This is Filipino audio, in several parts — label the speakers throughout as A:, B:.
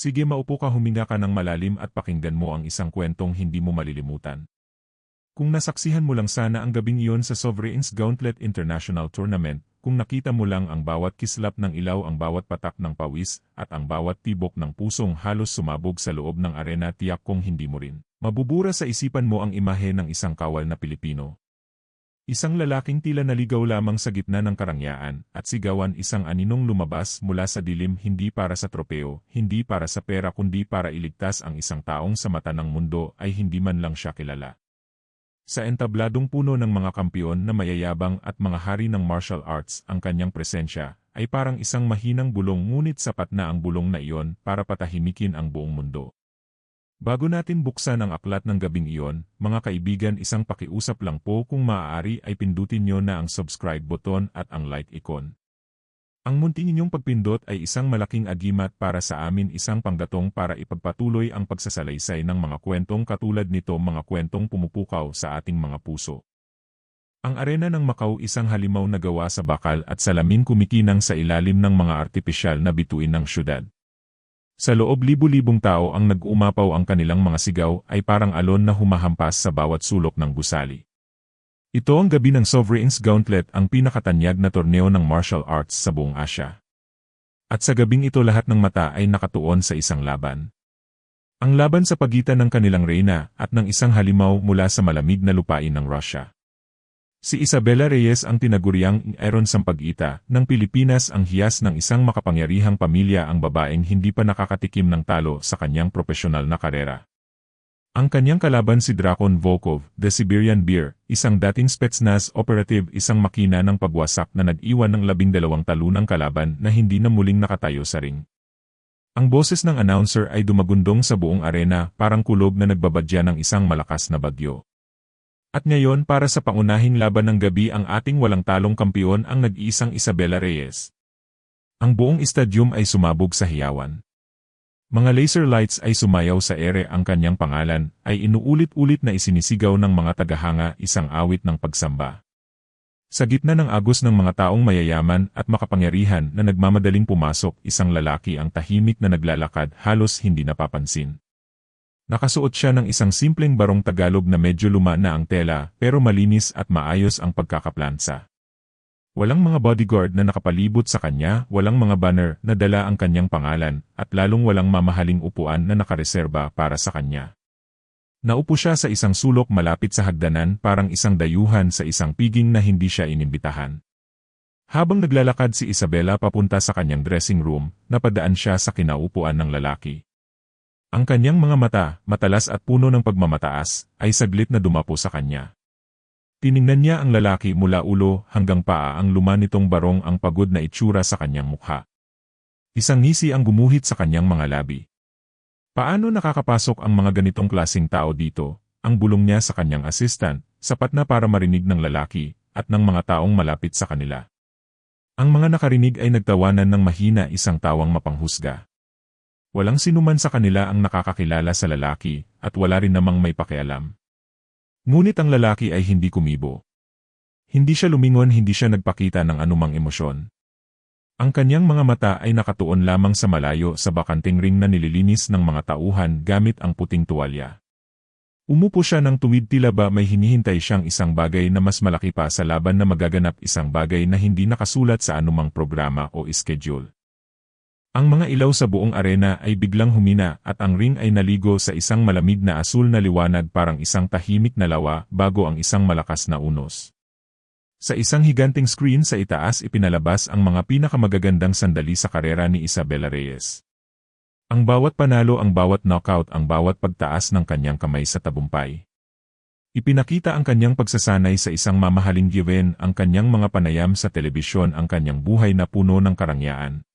A: Sige maupo ka huminga ka ng malalim at pakinggan mo ang isang kwentong hindi mo malilimutan. Kung nasaksihan mo lang sana ang gabing iyon sa Sovereigns Gauntlet International Tournament, kung nakita mo lang ang bawat kislap ng ilaw ang bawat patak ng pawis, at ang bawat tibok ng pusong halos sumabog sa loob ng arena tiyak kung hindi mo rin. Mabubura sa isipan mo ang imahe ng isang kawal na Pilipino. Isang lalaking tila naligaw lamang sa gitna ng karangyaan, at sigawan isang aninong lumabas mula sa dilim hindi para sa tropeo, hindi para sa pera kundi para iligtas ang isang taong sa mata ng mundo ay hindi man lang siya kilala. Sa entabladong puno ng mga kampiyon na mayayabang at mga hari ng martial arts ang kanyang presensya, ay parang isang mahinang bulong ngunit sapat na ang bulong na iyon para patahimikin ang buong mundo. Bago natin buksan ang aklat ng gabing iyon, mga kaibigan isang pakiusap lang po kung maaari ay pindutin nyo na ang subscribe button at ang like icon. Ang munti ninyong pagpindot ay isang malaking agimat para sa amin isang panggatong para ipagpatuloy ang pagsasalaysay ng mga kwentong katulad nito mga kwentong pumupukaw sa ating mga puso. Ang arena ng Macau isang halimaw na gawa sa bakal at salamin kumikinang sa ilalim ng mga artipisyal na bituin ng syudad. Sa loob libu-libong tao ang nag-umapaw ang kanilang mga sigaw ay parang alon na humahampas sa bawat sulok ng gusali. Ito ang gabi ng Sovereigns Gauntlet ang pinakatanyag na torneo ng martial arts sa buong Asya. At sa gabing ito lahat ng mata ay nakatuon sa isang laban. Ang laban sa pagitan ng kanilang reyna at ng isang halimaw mula sa malamig na lupain ng Russia. Si Isabella Reyes ang tinaguriang Iron Sampagita ng Pilipinas ang hiyas ng isang makapangyarihang pamilya ang babaeng hindi pa nakakatikim ng talo sa kanyang profesional na karera. Ang kanyang kalaban si Drakon Volkov, the Siberian Bear, isang dating Spetsnaz operative isang makina ng pagwasak na nag-iwan ng labing dalawang talunang kalaban na hindi na muling nakatayo sa ring. Ang boses ng announcer ay dumagundong sa buong arena parang kulob na nagbabadya ng isang malakas na bagyo. At ngayon para sa pangunahing laban ng gabi ang ating walang talong kampiyon ang nag-iisang Isabela Reyes. Ang buong estadyum ay sumabog sa hiyawan. Mga laser lights ay sumayaw sa ere ang kanyang pangalan, ay inuulit-ulit na isinisigaw ng mga tagahanga isang awit ng pagsamba. Sa gitna ng agos ng mga taong mayayaman at makapangyarihan na nagmamadaling pumasok, isang lalaki ang tahimik na naglalakad halos hindi napapansin. Nakasuot siya ng isang simpleng barong Tagalog na medyo luma na ang tela pero malinis at maayos ang pagkakaplansa. Walang mga bodyguard na nakapalibot sa kanya, walang mga banner na dala ang kanyang pangalan, at lalong walang mamahaling upuan na nakareserba para sa kanya. Naupo siya sa isang sulok malapit sa hagdanan parang isang dayuhan sa isang piging na hindi siya inimbitahan. Habang naglalakad si Isabella papunta sa kanyang dressing room, napadaan siya sa kinaupuan ng lalaki. Ang kanyang mga mata, matalas at puno ng pagmamataas, ay saglit na dumapo sa kanya. Tiningnan niya ang lalaki mula ulo hanggang paa ang luma nitong barong ang pagod na itsura sa kanyang mukha. Isang ngisi ang gumuhit sa kanyang mga labi. Paano nakakapasok ang mga ganitong klasing tao dito? Ang bulong niya sa kanyang assistant, sapat na para marinig ng lalaki, at ng mga taong malapit sa kanila. Ang mga nakarinig ay nagtawanan ng mahina isang tawang mapanghusga. Walang sinuman sa kanila ang nakakakilala sa lalaki, at wala rin namang may pakialam. Ngunit ang lalaki ay hindi kumibo. Hindi siya lumingon hindi siya nagpakita ng anumang emosyon. Ang kanyang mga mata ay nakatuon lamang sa malayo sa bakanting ring na nililinis ng mga tauhan gamit ang puting tuwalya. Umupo siya ng tuwid tila ba may hinihintay siyang isang bagay na mas malaki pa sa laban na magaganap isang bagay na hindi nakasulat sa anumang programa o schedule. Ang mga ilaw sa buong arena ay biglang humina at ang ring ay naligo sa isang malamig na asul na liwanag parang isang tahimik na lawa bago ang isang malakas na unos. Sa isang higanting screen sa itaas ipinalabas ang mga pinakamagagandang sandali sa karera ni Isabella Reyes. Ang bawat panalo ang bawat knockout ang bawat pagtaas ng kanyang kamay sa tabumpay. Ipinakita ang kanyang pagsasanay sa isang mamahaling given ang kanyang mga panayam sa telebisyon ang kanyang buhay na puno ng karangyaan,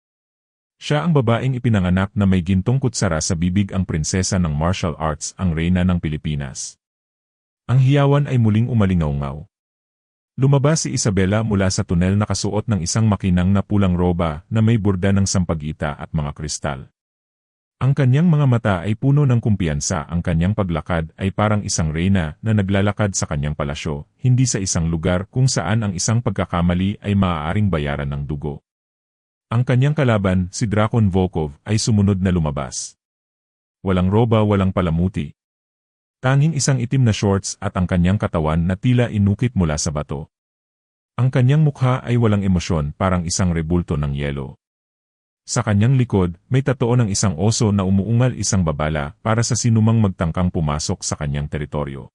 A: siya ang babaeng ipinanganak na may gintong kutsara sa bibig ang prinsesa ng martial arts ang reyna ng Pilipinas. Ang hiyawan ay muling umalingaw-ngaw. Lumabas si Isabela mula sa tunel na kasuot ng isang makinang na pulang roba na may burda ng sampagita at mga kristal. Ang kanyang mga mata ay puno ng kumpiyansa ang kanyang paglakad ay parang isang reyna na naglalakad sa kanyang palasyo, hindi sa isang lugar kung saan ang isang pagkakamali ay maaaring bayaran ng dugo. Ang kanyang kalaban, si Drakon Volkov, ay sumunod na lumabas. Walang roba, walang palamuti. Tanging isang itim na shorts at ang kanyang katawan na tila inukit mula sa bato. Ang kanyang mukha ay walang emosyon parang isang rebulto ng yelo. Sa kanyang likod, may tatoo ng isang oso na umuungal isang babala para sa sinumang magtangkang pumasok sa kanyang teritoryo.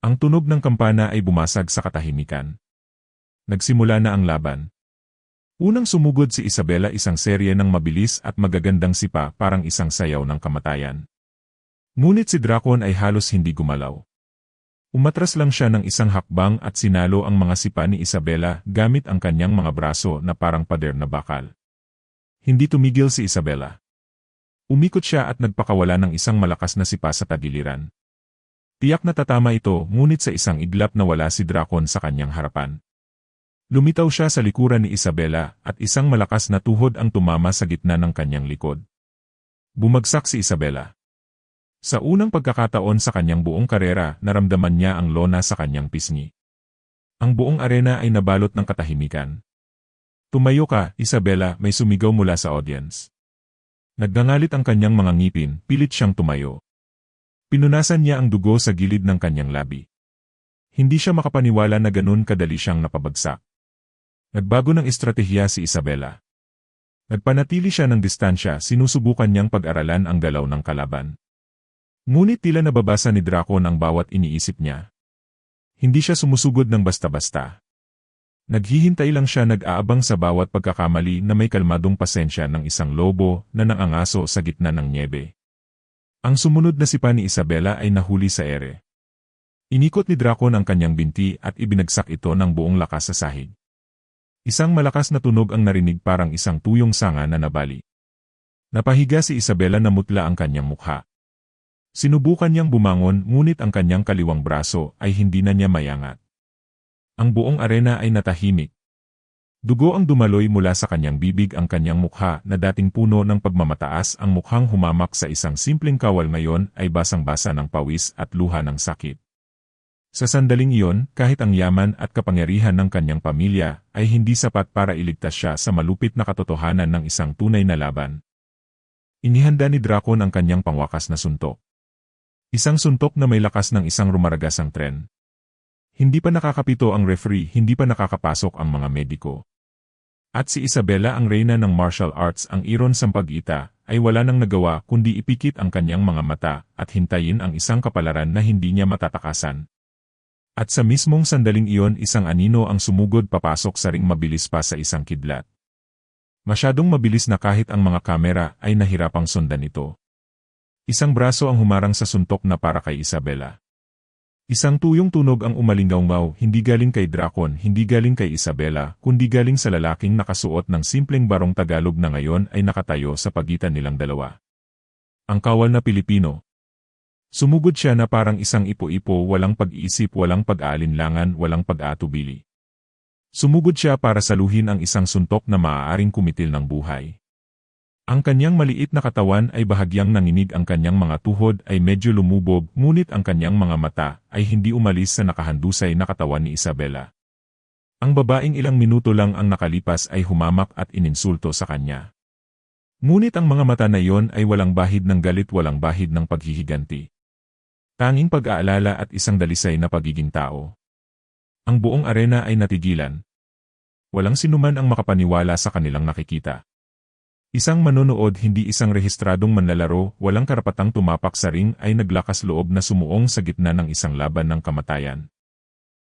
A: Ang tunog ng kampana ay bumasag sa katahimikan. Nagsimula na ang laban. Unang sumugod si Isabela isang serye ng mabilis at magagandang sipa parang isang sayaw ng kamatayan. Ngunit si Drakon ay halos hindi gumalaw. Umatras lang siya ng isang hakbang at sinalo ang mga sipa ni Isabela gamit ang kanyang mga braso na parang pader na bakal. Hindi tumigil si Isabela. Umikot siya at nagpakawala ng isang malakas na sipa sa tagiliran. Tiyak na tatama ito ngunit sa isang iglap na wala si Drakon sa kanyang harapan. Lumitaw siya sa likuran ni Isabela at isang malakas na tuhod ang tumama sa gitna ng kanyang likod. Bumagsak si Isabela. Sa unang pagkakataon sa kanyang buong karera, naramdaman niya ang lona sa kanyang pisngi. Ang buong arena ay nabalot ng katahimikan. Tumayo ka, Isabela, may sumigaw mula sa audience. Nagdangalit ang kanyang mga ngipin, pilit siyang tumayo. Pinunasan niya ang dugo sa gilid ng kanyang labi. Hindi siya makapaniwala na ganun kadali siyang napabagsak. Nagbago ng estratehiya si Isabela. Nagpanatili siya ng distansya sinusubukan niyang pag-aralan ang galaw ng kalaban. Ngunit tila nababasa ni Draco ang bawat iniisip niya. Hindi siya sumusugod ng basta-basta. Naghihintay lang siya nag-aabang sa bawat pagkakamali na may kalmadong pasensya ng isang lobo na nangangaso sa gitna ng niebe. Ang sumunod na sipa ni Isabela ay nahuli sa ere. Inikot ni Draco ang kanyang binti at ibinagsak ito ng buong lakas sa sahig. Isang malakas na tunog ang narinig parang isang tuyong sanga na nabali. Napahiga si Isabela na mutla ang kanyang mukha. Sinubukan niyang bumangon ngunit ang kanyang kaliwang braso ay hindi na niya mayangat. Ang buong arena ay natahimik. Dugo ang dumaloy mula sa kanyang bibig ang kanyang mukha na dating puno ng pagmamataas ang mukhang humamak sa isang simpleng kawal ngayon ay basang-basa ng pawis at luha ng sakit. Sa sandaling iyon, kahit ang yaman at kapangyarihan ng kanyang pamilya ay hindi sapat para iligtas siya sa malupit na katotohanan ng isang tunay na laban. Inihanda ni Drakon ang kanyang pangwakas na suntok. Isang suntok na may lakas ng isang rumaragasang tren. Hindi pa nakakapito ang referee, hindi pa nakakapasok ang mga mediko. At si Isabella ang reyna ng martial arts ang iron sa pag-ita, ay wala nang nagawa kundi ipikit ang kanyang mga mata at hintayin ang isang kapalaran na hindi niya matatakasan. At sa mismong sandaling iyon isang anino ang sumugod papasok sa ring mabilis pa sa isang kidlat. Masyadong mabilis na kahit ang mga kamera ay nahirapang sundan ito. Isang braso ang humarang sa suntok na para kay Isabela. Isang tuyong tunog ang umalinggaw hindi galing kay Drakon, hindi galing kay Isabela, kundi galing sa lalaking nakasuot ng simpleng barong Tagalog na ngayon ay nakatayo sa pagitan nilang dalawa. Ang kawal na Pilipino, Sumugod siya na parang isang ipo-ipo walang pag-iisip walang pag-aalinlangan walang pag-atubili. Sumugod siya para saluhin ang isang suntok na maaaring kumitil ng buhay. Ang kanyang maliit na katawan ay bahagyang nanginig ang kanyang mga tuhod ay medyo lumubog ngunit ang kanyang mga mata ay hindi umalis sa nakahandusay na katawan ni Isabela. Ang babaeng ilang minuto lang ang nakalipas ay humamak at ininsulto sa kanya. Ngunit ang mga mata na iyon ay walang bahid ng galit walang bahid ng paghihiganti. Tanging pag-aalala at isang dalisay na pagiging tao. Ang buong arena ay natigilan. Walang sinuman ang makapaniwala sa kanilang nakikita. Isang manonood hindi isang rehistradong manlalaro, walang karapatang tumapak sa ring ay naglakas loob na sumuong sa gitna ng isang laban ng kamatayan.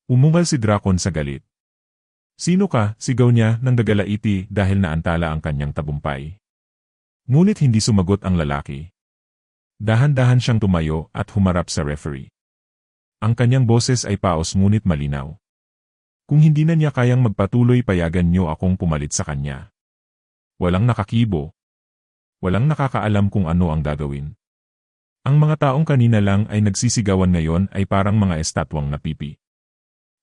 A: Umungal si Drakon sa galit. Sino ka, sigaw niya nang dagalaiti dahil naantala ang kanyang tabumpay. Ngunit hindi sumagot ang lalaki. Dahan-dahan siyang tumayo at humarap sa referee. Ang kanyang boses ay paos ngunit malinaw. Kung hindi na niya kayang magpatuloy payagan niyo akong pumalit sa kanya. Walang nakakibo. Walang nakakaalam kung ano ang gagawin. Ang mga taong kanina lang ay nagsisigawan ngayon ay parang mga estatwang napipi.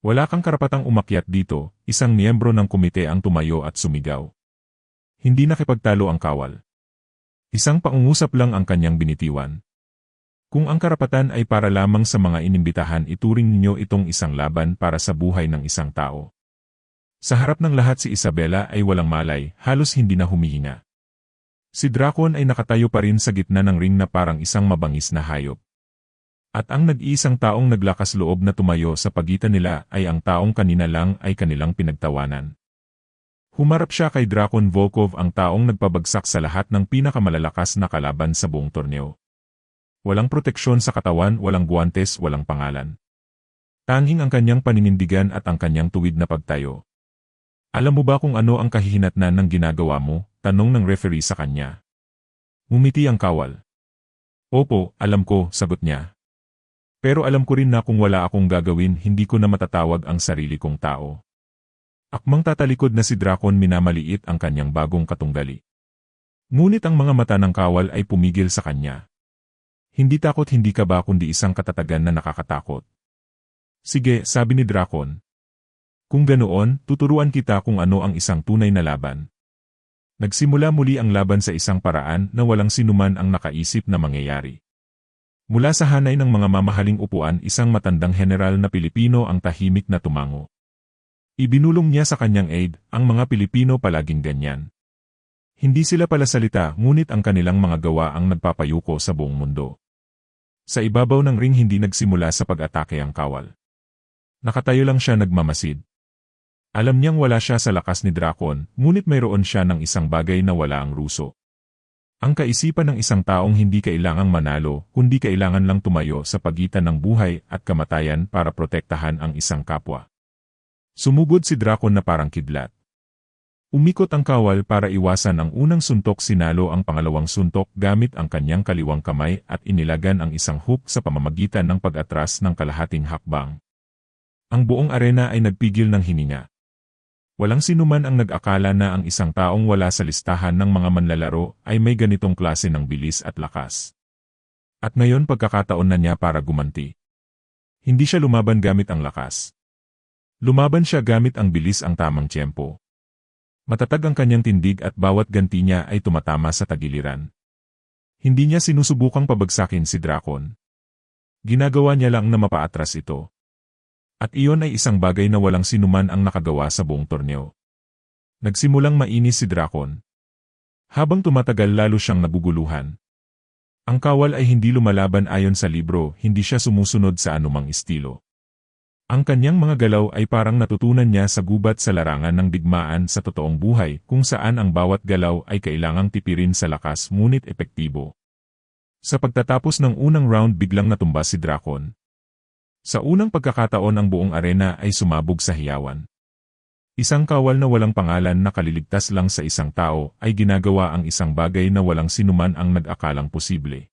A: Wala kang karapatang umakyat dito, isang miyembro ng komite ang tumayo at sumigaw. Hindi nakipagtalo ang kawal. Isang paungusap lang ang kanyang binitiwan. Kung ang karapatan ay para lamang sa mga inimbitahan ituring ninyo itong isang laban para sa buhay ng isang tao. Sa harap ng lahat si Isabela ay walang malay, halos hindi na humihinga. Si Dracon ay nakatayo pa rin sa gitna ng ring na parang isang mabangis na hayop. At ang nag-iisang taong naglakas loob na tumayo sa pagitan nila ay ang taong kanina lang ay kanilang pinagtawanan. Humarap siya kay Drakon Volkov ang taong nagpabagsak sa lahat ng pinakamalalakas na kalaban sa buong torneo. Walang proteksyon sa katawan, walang guwantes, walang pangalan. Tanging ang kanyang paninindigan at ang kanyang tuwid na pagtayo. Alam mo ba kung ano ang kahihinatnan ng ginagawa mo? Tanong ng referee sa kanya. Umiti ang kawal. Opo, alam ko, sagot niya. Pero alam ko rin na kung wala akong gagawin hindi ko na matatawag ang sarili kong tao. Akmang tatalikod na si Drakon minamaliit ang kanyang bagong katunggali. Ngunit ang mga mata ng kawal ay pumigil sa kanya. Hindi takot hindi ka ba kundi isang katatagan na nakakatakot. Sige, sabi ni Drakon. Kung ganoon, tuturuan kita kung ano ang isang tunay na laban. Nagsimula muli ang laban sa isang paraan na walang sinuman ang nakaisip na mangyayari. Mula sa hanay ng mga mamahaling upuan isang matandang general na Pilipino ang tahimik na tumango. Ibinulong niya sa kanyang aid, ang mga Pilipino palaging ganyan. Hindi sila pala salita ngunit ang kanilang mga gawa ang nagpapayuko sa buong mundo. Sa ibabaw ng ring hindi nagsimula sa pag-atake ang kawal. Nakatayo lang siya nagmamasid. Alam niyang wala siya sa lakas ni Drakon, ngunit mayroon siya ng isang bagay na wala ang Ruso. Ang kaisipan ng isang taong hindi kailangang manalo, kundi kailangan lang tumayo sa pagitan ng buhay at kamatayan para protektahan ang isang kapwa. Sumugod si Drakon na parang kidlat. Umikot ang kawal para iwasan ang unang suntok sinalo ang pangalawang suntok gamit ang kanyang kaliwang kamay at inilagan ang isang hook sa pamamagitan ng pag-atras ng kalahating hakbang. Ang buong arena ay nagpigil ng hininga. Walang sinuman ang nag-akala na ang isang taong wala sa listahan ng mga manlalaro ay may ganitong klase ng bilis at lakas. At ngayon pagkakataon na niya para gumanti. Hindi siya lumaban gamit ang lakas. Lumaban siya gamit ang bilis ang tamang tiyempo. Matatag ang kanyang tindig at bawat ganti niya ay tumatama sa tagiliran. Hindi niya sinusubukang pabagsakin si Drakon. Ginagawa niya lang na mapaatras ito. At iyon ay isang bagay na walang sinuman ang nakagawa sa buong torneo. Nagsimulang mainis si Drakon. Habang tumatagal lalo siyang nabuguluhan. Ang kawal ay hindi lumalaban ayon sa libro, hindi siya sumusunod sa anumang estilo. Ang kanyang mga galaw ay parang natutunan niya sa gubat sa larangan ng digmaan sa totoong buhay kung saan ang bawat galaw ay kailangang tipirin sa lakas ngunit epektibo. Sa pagtatapos ng unang round biglang natumba si Drakon. Sa unang pagkakataon ang buong arena ay sumabog sa hiyawan. Isang kawal na walang pangalan na kaliligtas lang sa isang tao ay ginagawa ang isang bagay na walang sinuman ang nag-akalang posible.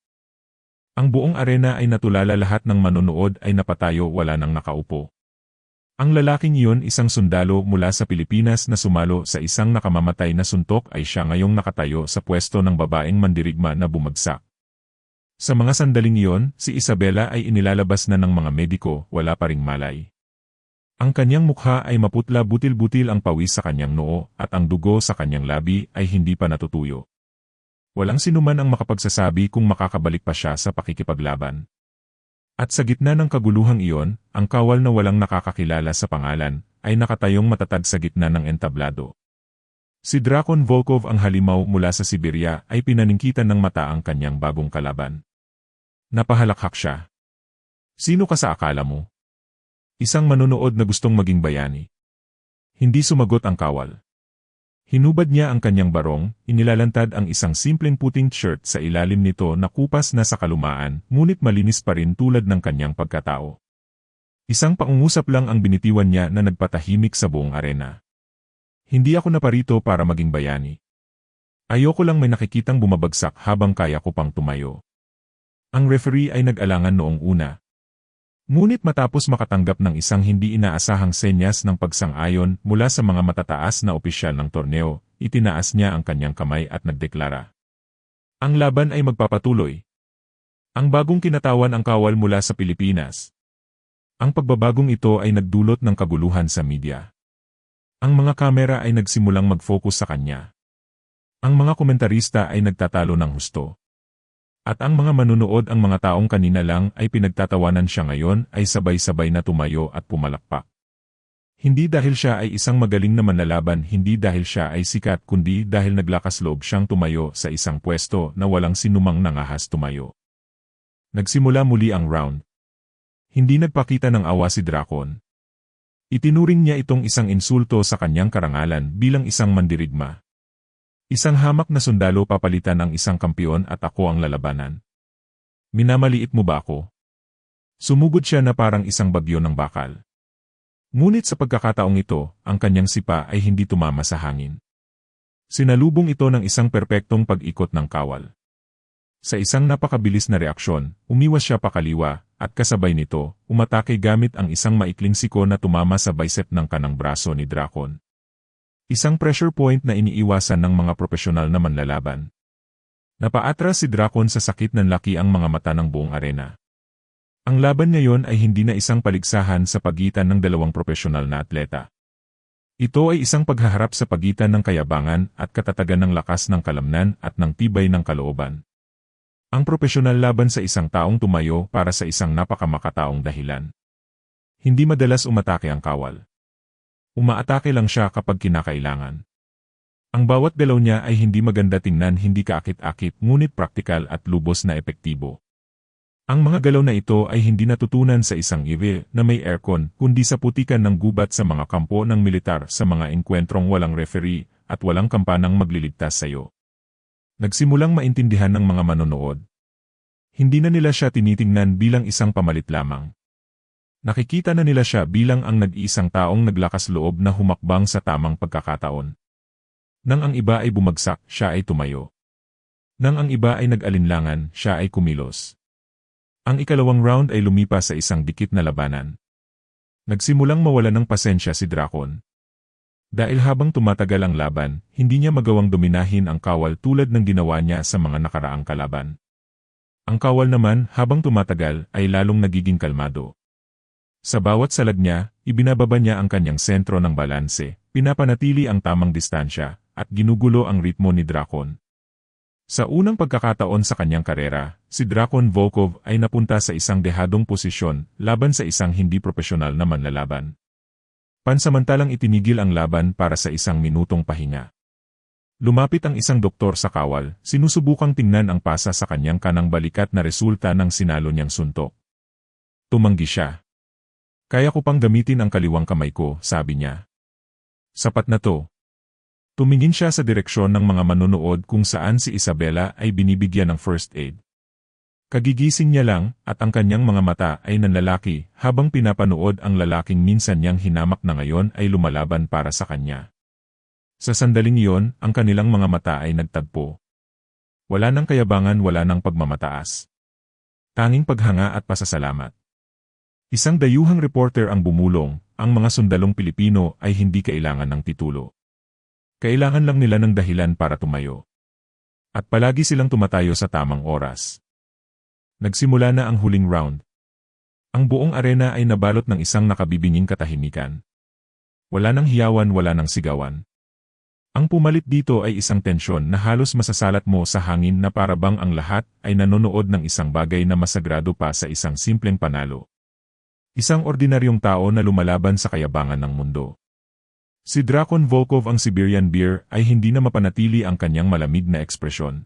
A: Ang buong arena ay natulala lahat ng manonood ay napatayo wala nang nakaupo. Ang lalaking iyon isang sundalo mula sa Pilipinas na sumalo sa isang nakamamatay na suntok ay siya ngayong nakatayo sa pwesto ng babaeng mandirigma na bumagsak. Sa mga sandaling iyon, si Isabela ay inilalabas na ng mga mediko, wala pa ring malay. Ang kanyang mukha ay maputla butil-butil ang pawis sa kanyang noo at ang dugo sa kanyang labi ay hindi pa natutuyo. Walang sinuman ang makapagsasabi kung makakabalik pa siya sa pakikipaglaban. At sa gitna ng kaguluhang iyon, ang kawal na walang nakakakilala sa pangalan, ay nakatayong matatag sa gitna ng entablado. Si Drakon Volkov ang halimaw mula sa Siberia ay pinaningkitan ng mata ang kanyang bagong kalaban. Napahalakhak siya. Sino ka sa akala mo? Isang manonood na gustong maging bayani. Hindi sumagot ang kawal. Hinubad niya ang kanyang barong, inilalantad ang isang simpleng puting shirt sa ilalim nito na kupas na sa kalumaan, ngunit malinis pa rin tulad ng kanyang pagkatao. Isang pangungusap lang ang binitiwan niya na nagpatahimik sa buong arena. Hindi ako naparito para maging bayani. Ayoko lang may nakikitang bumabagsak habang kaya ko pang tumayo. Ang referee ay nag-alangan noong una. Ngunit matapos makatanggap ng isang hindi inaasahang senyas ng pagsang-ayon mula sa mga matataas na opisyal ng torneo, itinaas niya ang kanyang kamay at nagdeklara. Ang laban ay magpapatuloy. Ang bagong kinatawan ang kawal mula sa Pilipinas. Ang pagbabagong ito ay nagdulot ng kaguluhan sa media. Ang mga kamera ay nagsimulang mag-focus sa kanya. Ang mga komentarista ay nagtatalo ng husto. At ang mga manunood ang mga taong kanina lang ay pinagtatawanan siya ngayon ay sabay-sabay na tumayo at pumalakpak. Hindi dahil siya ay isang magaling na manlalaban, hindi dahil siya ay sikat, kundi dahil naglakas loob siyang tumayo sa isang pwesto na walang sinumang nangahas tumayo. Nagsimula muli ang round. Hindi nagpakita ng awa si Drakon. Itinuring niya itong isang insulto sa kanyang karangalan bilang isang mandirigma. Isang hamak na sundalo papalitan ang isang kampiyon at ako ang lalabanan. Minamaliit mo ba ako? Sumugod siya na parang isang bagyo ng bakal. Ngunit sa pagkakataong ito, ang kanyang sipa ay hindi tumama sa hangin. Sinalubong ito ng isang perpektong pag-ikot ng kawal. Sa isang napakabilis na reaksyon, umiwas siya pakaliwa, at kasabay nito, umatake gamit ang isang maikling siko na tumama sa bicep ng kanang braso ni Drakon. Isang pressure point na iniiwasan ng mga profesional na manlalaban. Napaatras si Drakon sa sakit ng laki ang mga mata ng buong arena. Ang laban ngayon ay hindi na isang paligsahan sa pagitan ng dalawang profesional na atleta. Ito ay isang paghaharap sa pagitan ng kayabangan at katatagan ng lakas ng kalamnan at ng tibay ng kalooban. Ang profesional laban sa isang taong tumayo para sa isang napakamakataong dahilan. Hindi madalas umatake ang kawal. Umaatake lang siya kapag kinakailangan. Ang bawat galaw niya ay hindi maganda tingnan hindi kaakit-akit ngunit praktikal at lubos na epektibo. Ang mga galaw na ito ay hindi natutunan sa isang EV na may aircon kundi sa putikan ng gubat sa mga kampo ng militar sa mga engkwentrong walang referee at walang kampanang magliligtas sa iyo. Nagsimulang maintindihan ng mga manonood. Hindi na nila siya tinitingnan bilang isang pamalit lamang. Nakikita na nila siya bilang ang nag-iisang taong naglakas loob na humakbang sa tamang pagkakataon. Nang ang iba ay bumagsak, siya ay tumayo. Nang ang iba ay nag-alinlangan, siya ay kumilos. Ang ikalawang round ay lumipas sa isang dikit na labanan. Nagsimulang mawala ng pasensya si Drakon. Dahil habang tumatagal ang laban, hindi niya magawang dominahin ang kawal tulad ng ginawa niya sa mga nakaraang kalaban. Ang kawal naman, habang tumatagal, ay lalong nagiging kalmado. Sa bawat salag niya, ibinababa niya ang kanyang sentro ng balanse, pinapanatili ang tamang distansya, at ginugulo ang ritmo ni Drakon. Sa unang pagkakataon sa kanyang karera, si Drakon Volkov ay napunta sa isang dehadong posisyon laban sa isang hindi profesional na manlalaban. Pansamantalang itinigil ang laban para sa isang minutong pahinga. Lumapit ang isang doktor sa kawal, sinusubukang tingnan ang pasa sa kanyang kanang balikat na resulta ng sinalo niyang suntok. Tumanggi siya. Kaya ko pang gamitin ang kaliwang kamay ko, sabi niya. Sapat na to, Tumingin siya sa direksyon ng mga manonood kung saan si Isabella ay binibigyan ng first aid. Kagigising niya lang at ang kanyang mga mata ay nanlalaki habang pinapanood ang lalaking minsan niyang hinamak na ngayon ay lumalaban para sa kanya. Sa sandaling iyon, ang kanilang mga mata ay nagtagpo. Wala nang kayabangan wala nang pagmamataas. Tanging paghanga at pasasalamat. Isang dayuhang reporter ang bumulong, ang mga sundalong Pilipino ay hindi kailangan ng titulo. Kailangan lang nila ng dahilan para tumayo. At palagi silang tumatayo sa tamang oras. Nagsimula na ang huling round. Ang buong arena ay nabalot ng isang nakabibinging katahimikan. Wala nang hiyawan, wala nang sigawan. Ang pumalit dito ay isang tensyon na halos masasalat mo sa hangin na parabang ang lahat ay nanonood ng isang bagay na masagrado pa sa isang simpleng panalo. Isang ordinaryong tao na lumalaban sa kayabangan ng mundo. Si Drakon Volkov ang Siberian Bear ay hindi na mapanatili ang kanyang malamig na ekspresyon.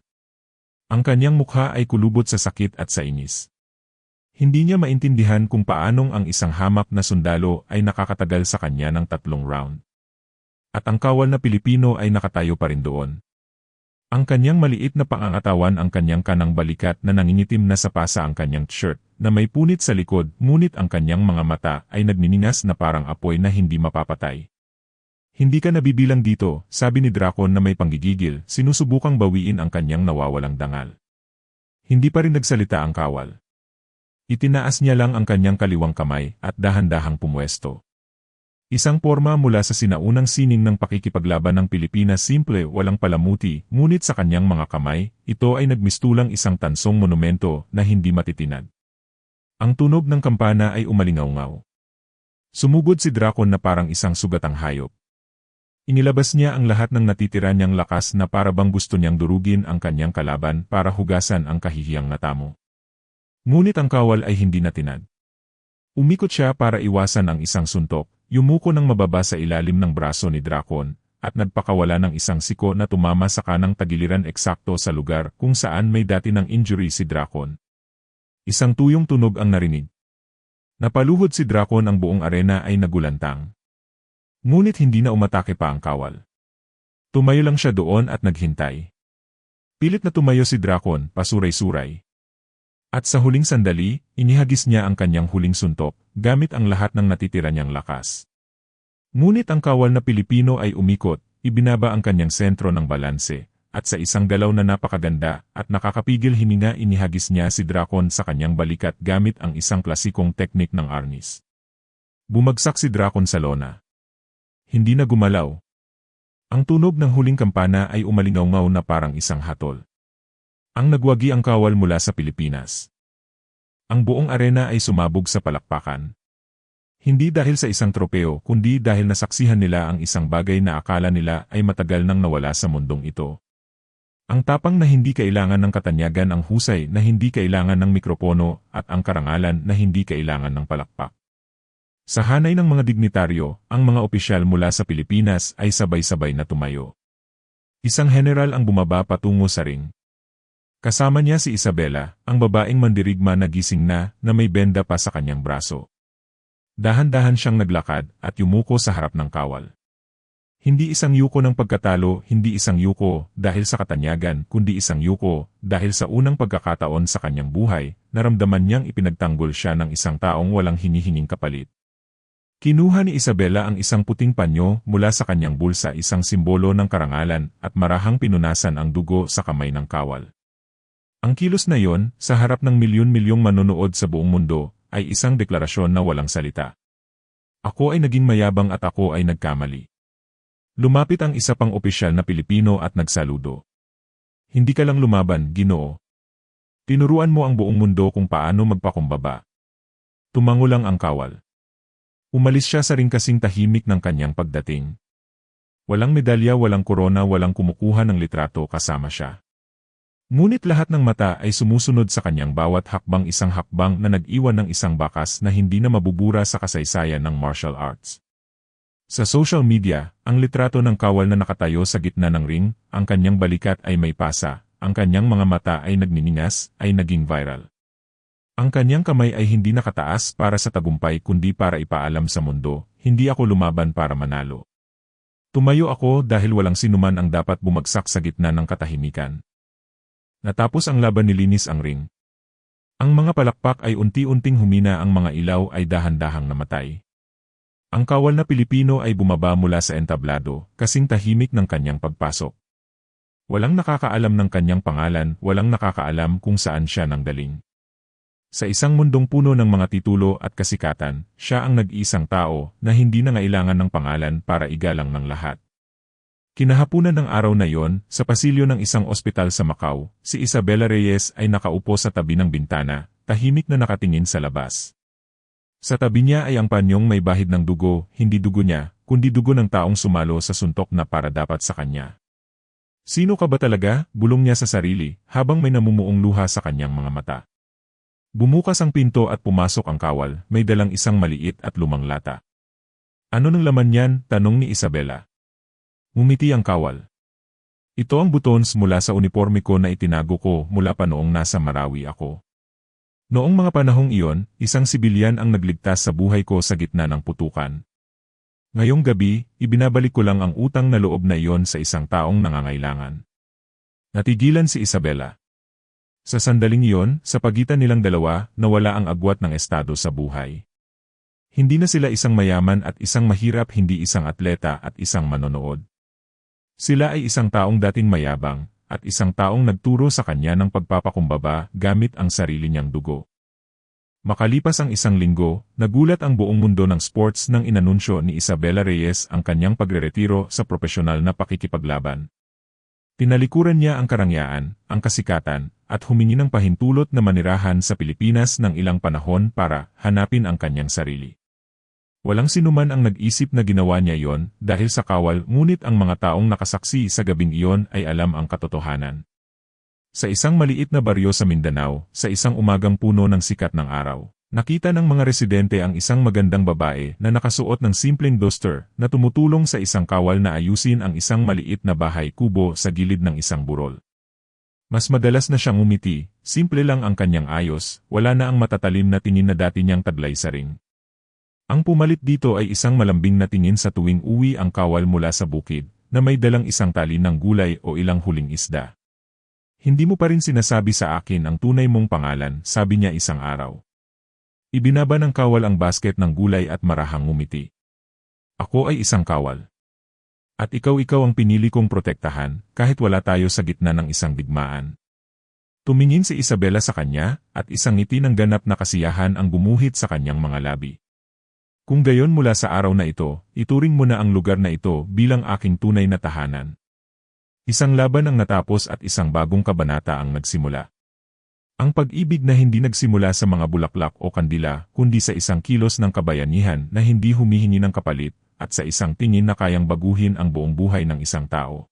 A: Ang kanyang mukha ay kulubot sa sakit at sa inis. Hindi niya maintindihan kung paanong ang isang hamak na sundalo ay nakakatagal sa kanya ng tatlong round. At ang kawal na Pilipino ay nakatayo pa rin doon. Ang kanyang maliit na pangangatawan ang kanyang kanang balikat na nangingitim na sa pasa ang kanyang shirt na may punit sa likod ngunit ang kanyang mga mata ay nagniningas na parang apoy na hindi mapapatay. Hindi ka nabibilang dito, sabi ni Drakon na may panggigigil, sinusubukang bawiin ang kanyang nawawalang dangal. Hindi pa rin nagsalita ang kawal. Itinaas niya lang ang kanyang kaliwang kamay at dahan-dahang pumwesto. Isang porma mula sa sinaunang sining ng pakikipaglaban ng Pilipinas simple walang palamuti, ngunit sa kanyang mga kamay, ito ay nagmistulang isang tansong monumento na hindi matitinag. Ang tunog ng kampana ay umalingaw-ngaw. Sumugod si Drakon na parang isang sugatang hayop. Inilabas niya ang lahat ng natitira niyang lakas na para bang gusto niyang durugin ang kanyang kalaban para hugasan ang kahihiyang natamo. Ngunit ang kawal ay hindi natinag. Umikot siya para iwasan ang isang suntok, yumuko ng mababa sa ilalim ng braso ni Drakon, at nagpakawala ng isang siko na tumama sa kanang tagiliran eksakto sa lugar kung saan may dati ng injury si Drakon. Isang tuyong tunog ang narinig. Napaluhod si Drakon ang buong arena ay nagulantang. Ngunit hindi na umatake pa ang kawal. Tumayo lang siya doon at naghintay. Pilit na tumayo si Drakon, pasuray-suray. At sa huling sandali, inihagis niya ang kanyang huling suntok, gamit ang lahat ng natitira niyang lakas. Ngunit ang kawal na Pilipino ay umikot, ibinaba ang kanyang sentro ng balanse, at sa isang galaw na napakaganda at nakakapigil hininga inihagis niya si Drakon sa kanyang balikat gamit ang isang klasikong teknik ng arnis. Bumagsak si Drakon sa lona. Hindi na gumalaw. Ang tunog ng huling kampana ay umalingaw na parang isang hatol. Ang nagwagi ang kawal mula sa Pilipinas. Ang buong arena ay sumabog sa palakpakan. Hindi dahil sa isang tropeo, kundi dahil nasaksihan nila ang isang bagay na akala nila ay matagal nang nawala sa mundong ito. Ang tapang na hindi kailangan ng katanyagan ang husay na hindi kailangan ng mikropono at ang karangalan na hindi kailangan ng palakpak. Sa hanay ng mga dignitaryo, ang mga opisyal mula sa Pilipinas ay sabay-sabay na tumayo. Isang general ang bumaba patungo sa ring, Kasama niya si Isabela, ang babaeng mandirigma na gising na na may benda pa sa kanyang braso. Dahan-dahan siyang naglakad at yumuko sa harap ng kawal. Hindi isang yuko ng pagkatalo, hindi isang yuko dahil sa katanyagan, kundi isang yuko dahil sa unang pagkakataon sa kanyang buhay, naramdaman niyang ipinagtanggol siya ng isang taong walang hinihinging kapalit. Kinuha ni Isabela ang isang puting panyo mula sa kanyang bulsa isang simbolo ng karangalan at marahang pinunasan ang dugo sa kamay ng kawal. Ang kilos na yon, sa harap ng milyon-milyong manonood sa buong mundo, ay isang deklarasyon na walang salita. Ako ay naging mayabang at ako ay nagkamali. Lumapit ang isa pang opisyal na Pilipino at nagsaludo. Hindi ka lang lumaban, ginoo. Tinuruan mo ang buong mundo kung paano magpakumbaba. Tumango lang ang kawal. Umalis siya sa ring kasing tahimik ng kanyang pagdating. Walang medalya, walang korona, walang kumukuha ng litrato kasama siya. Ngunit lahat ng mata ay sumusunod sa kanyang bawat hakbang isang hakbang na nag-iwan ng isang bakas na hindi na mabubura sa kasaysayan ng martial arts. Sa social media, ang litrato ng kawal na nakatayo sa gitna ng ring, ang kanyang balikat ay may pasa, ang kanyang mga mata ay nagniningas, ay naging viral. Ang kanyang kamay ay hindi nakataas para sa tagumpay kundi para ipaalam sa mundo, hindi ako lumaban para manalo. Tumayo ako dahil walang sinuman ang dapat bumagsak sa gitna ng katahimikan. Natapos ang laban nilinis ang ring. Ang mga palakpak ay unti-unting humina ang mga ilaw ay dahan-dahang namatay. Ang kawal na Pilipino ay bumaba mula sa entablado, kasing tahimik ng kanyang pagpasok. Walang nakakaalam ng kanyang pangalan, walang nakakaalam kung saan siya nanggaling. Sa isang mundong puno ng mga titulo at kasikatan, siya ang nag-iisang tao na hindi na ngailangan ng pangalan para igalang ng lahat. Kinahapunan ng araw na yon, sa pasilyo ng isang ospital sa Macau, si Isabella Reyes ay nakaupo sa tabi ng bintana, tahimik na nakatingin sa labas. Sa tabi niya ay ang panyong may bahid ng dugo, hindi dugo niya, kundi dugo ng taong sumalo sa suntok na para dapat sa kanya. Sino ka ba talaga? Bulong niya sa sarili, habang may namumuong luha sa kanyang mga mata. Bumukas ang pinto at pumasok ang kawal, may dalang isang maliit at lumang lata. Ano nang laman niyan? Tanong ni Isabella. Umiti ang kawal. Ito ang butons mula sa uniforme ko na itinago ko mula pa noong nasa Marawi ako. Noong mga panahong iyon, isang sibilyan ang nagligtas sa buhay ko sa gitna ng putukan. Ngayong gabi, ibinabalik ko lang ang utang na loob na iyon sa isang taong nangangailangan. Natigilan si Isabella. Sa sandaling iyon, sa pagitan nilang dalawa, nawala ang agwat ng estado sa buhay. Hindi na sila isang mayaman at isang mahirap hindi isang atleta at isang manonood. Sila ay isang taong dating mayabang, at isang taong nagturo sa kanya ng pagpapakumbaba gamit ang sarili niyang dugo. Makalipas ang isang linggo, nagulat ang buong mundo ng sports nang inanunsyo ni Isabella Reyes ang kanyang pagreretiro sa profesional na pakikipaglaban. Tinalikuran niya ang karangyaan, ang kasikatan, at humingi ng pahintulot na manirahan sa Pilipinas ng ilang panahon para hanapin ang kanyang sarili. Walang sinuman ang nag-isip na ginawa niya yon dahil sa kawal ngunit ang mga taong nakasaksi sa gabing iyon ay alam ang katotohanan. Sa isang maliit na baryo sa Mindanao, sa isang umagang puno ng sikat ng araw. Nakita ng mga residente ang isang magandang babae na nakasuot ng simpleng duster na tumutulong sa isang kawal na ayusin ang isang maliit na bahay kubo sa gilid ng isang burol. Mas madalas na siyang umiti, simple lang ang kanyang ayos, wala na ang matatalim na tingin na dati niyang taglay sa ring. Ang pumalit dito ay isang malambing na tingin sa tuwing uwi ang kawal mula sa bukid, na may dalang isang tali ng gulay o ilang huling isda. Hindi mo pa rin sinasabi sa akin ang tunay mong pangalan, sabi niya isang araw. Ibinaba ng kawal ang basket ng gulay at marahang ngumiti. Ako ay isang kawal. At ikaw-ikaw ang pinili kong protektahan, kahit wala tayo sa gitna ng isang digmaan. Tumingin si Isabela sa kanya, at isang ngiti ng ganap na kasiyahan ang gumuhit sa kanyang mga labi. Kung gayon mula sa araw na ito, ituring mo na ang lugar na ito bilang aking tunay na tahanan. Isang laban ang natapos at isang bagong kabanata ang nagsimula. Ang pag-ibig na hindi nagsimula sa mga bulaklak o kandila, kundi sa isang kilos ng kabayanihan na hindi humihingi ng kapalit, at sa isang tingin na kayang baguhin ang buong buhay ng isang tao.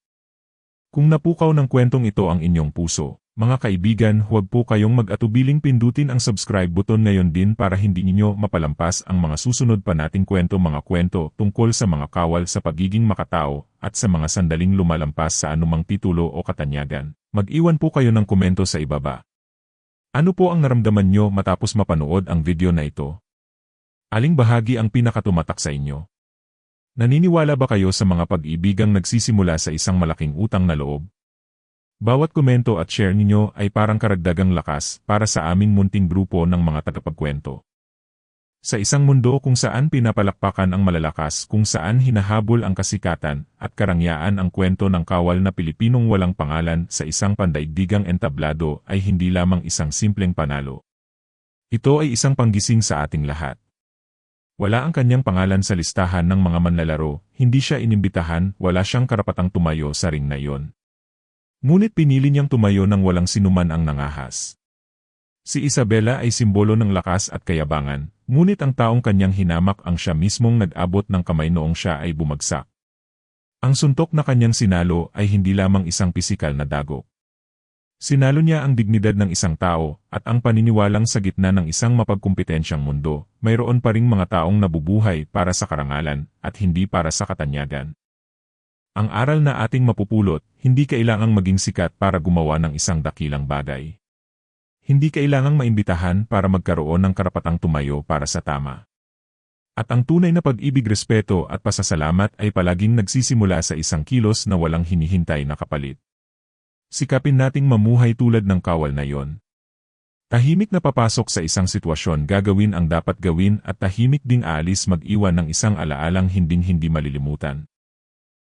A: Kung napukaw ng kwentong ito ang inyong puso, mga kaibigan huwag po kayong mag-atubiling pindutin ang subscribe button ngayon din para hindi ninyo mapalampas ang mga susunod pa nating kwento mga kwento tungkol sa mga kawal sa pagiging makatao at sa mga sandaling lumalampas sa anumang titulo o katanyagan. Mag-iwan po kayo ng komento sa ibaba. Ano po ang naramdaman nyo matapos mapanood ang video na ito? Aling bahagi ang pinakatumatak sa inyo? Naniniwala ba kayo sa mga pag-ibigang nagsisimula sa isang malaking utang na loob? Bawat komento at share ninyo ay parang karagdagang lakas para sa aming munting grupo ng mga tagapagkwento. Sa isang mundo kung saan pinapalakpakan ang malalakas, kung saan hinahabol ang kasikatan at karangyaan ang kwento ng kawal na Pilipinong walang pangalan sa isang pandaigdigang entablado ay hindi lamang isang simpleng panalo. Ito ay isang panggising sa ating lahat. Wala ang kanyang pangalan sa listahan ng mga manlalaro, hindi siya inimbitahan, wala siyang karapatang tumayo sa ring na iyon. Ngunit pinili niyang tumayo nang walang sinuman ang nangahas. Si Isabela ay simbolo ng lakas at kayabangan, ngunit ang taong kanyang hinamak ang siya mismong nag-abot ng kamay noong siya ay bumagsak. Ang suntok na kanyang sinalo ay hindi lamang isang pisikal na dago. Sinalo niya ang dignidad ng isang tao at ang paniniwalang sa gitna ng isang mapagkumpetensyang mundo, mayroon pa ring mga taong nabubuhay para sa karangalan at hindi para sa katanyagan. Ang aral na ating mapupulot, hindi kailangang maging sikat para gumawa ng isang dakilang bagay. Hindi kailangang maimbitahan para magkaroon ng karapatang tumayo para sa tama. At ang tunay na pag-ibig, respeto at pasasalamat ay palaging nagsisimula sa isang kilos na walang hinihintay na kapalit. Sikapin nating mamuhay tulad ng kawal na yon. Tahimik na papasok sa isang sitwasyon gagawin ang dapat gawin at tahimik ding aalis mag-iwan ng isang alaalang hinding-hindi malilimutan.